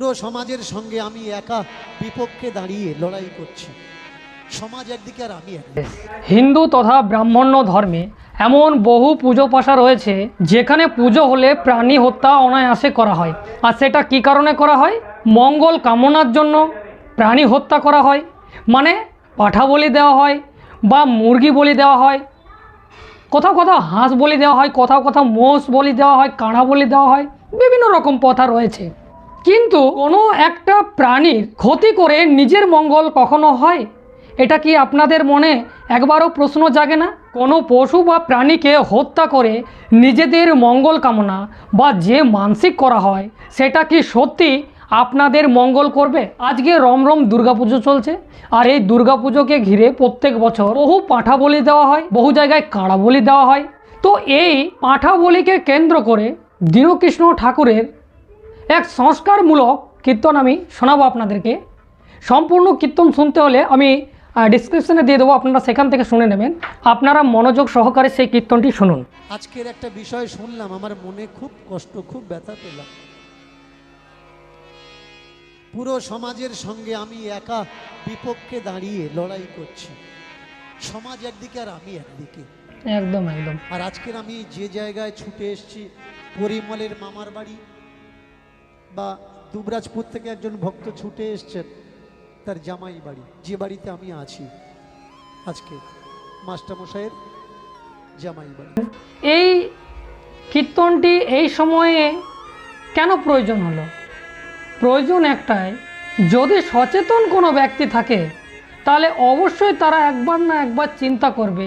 পুরো সমাজের সঙ্গে আমি একা বিপক্ষে দাঁড়িয়ে লড়াই করছি। সমাজ একদিকে আর আমি হিন্দু তথা ব্রাহ্মণ্য ধর্মে এমন বহু পুজো পাশা রয়েছে, যেখানে পুজো হলে প্রাণী হত্যা অনায়াসে করা হয়। আর সেটা কি কারণে করা হয়? মঙ্গল কামনার জন্য প্রাণী হত্যা করা হয় মানে পাঠা বলি দেওয়া হয় বা মুরগি বলি দেওয়া হয়, কোথাও কোথাও হাঁস বলি দেওয়া হয়, কোথাও কোথাও মোষ বলি দেওয়া হয়, কাঁড়া বলি দেওয়া হয়, বিভিন্ন রকম প্রথা রয়েছে। কিন্তু কোনো একটা প্রাণীর ক্ষতি করে নিজের মঙ্গল কখনো হয়? এটা কি আপনাদের মনে একবারও প্রশ্ন জাগে না? কোনো পশু বা প্রাণীকে হত্যা করে নিজেদের মঙ্গল কামনা বা যে মানসিক করা হয়, সেটা কি সত্যি আপনাদের মঙ্গল করবে? আজকে রমরম দুর্গাপুজো চলছে, আর এই দুর্গাপুজোকে ঘিরে প্রত্যেক বছর বহু পাঁঠা বলি দেওয়া হয়, বহু জায়গায় কাঁড়া বলি দেওয়া হয়। তো এই পাঁঠা বলিকে কেন্দ্র করে দীনকৃষ্ণ ঠাকুরের এক সংস্কারমূলক কীর্তন আমি শোনাবো আপনাদেরকে। সম্পূর্ণ কীর্তন শুনতে হলে আমি ডিসক্রিপশনে দিয়ে দেবো আপনারা সেখান থেকে শুনে নেবেন। আপনারা মনোযোগ সহকারে সেই কীর্তনটি শুনুন। আজকের একটা বিষয় শুনলাম আমার মনে খুব কষ্ট খুব ব্যথা পেলাম। পুরো সমাজের সঙ্গে আমি একা বিপক্ষে দাঁড়িয়ে লড়াই করছি। সমাজ একদিকে আর আমি একদিকে। একদম একদম। আর আজকের আমি যে জায়গায় ছুটে এসেছি পরিমলের মামার বাড়ি। বা দুবরাজপুর থেকে একজন ভক্ত ছুটে এসছেন, তার জামাই বাড়ি। যে বাড়িতে আমি আছি আজকে, মাস্টারমশাইয়ের জামাই বাড়ি। এই কীর্তনটি এই সময়ে কেন প্রয়োজন হলো? প্রয়োজন একটাই, যদি সচেতন কোনো ব্যক্তি থাকে, তাহলে অবশ্যই তারা একবার না একবার চিন্তা করবে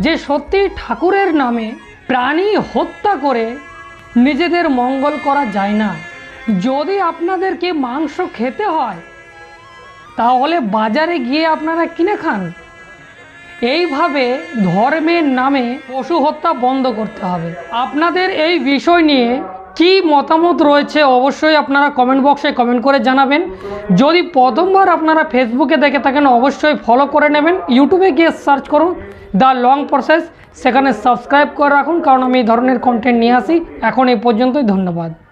যে সত্যি ঠাকুরের নামে প্রাণী হত্যা করে নিজেদের মঙ্গল করা যায় না। যদি আপনাদেরকে মাংস খেতে হয়, তাহলে বাজারে গিয়ে আপনারা কিনে খান। এইভাবে ধর্মের নামে পশু হত্যা বন্ধ করতে হবে। আপনাদের এই বিষয় নিয়ে কি মতামত রয়েছে অবশ্যই আপনারা কমেন্ট বক্সে কমেন্ট করে জানাবেন। যদি প্রথমবার আপনারা ফেসবুকে দেখে থাকেন, অবশ্যই ফলো করে নেবেন। ইউটিউবে গিয়ে সার্চ করুন দ্য লং প্রসেস সেখানে সাবস্ক্রাইব করে রাখুন, কারণ আমি এই ধরনের কন্টেন্ট নিয়ে আসি। এখন এই পর্যন্তই, ধন্যবাদ।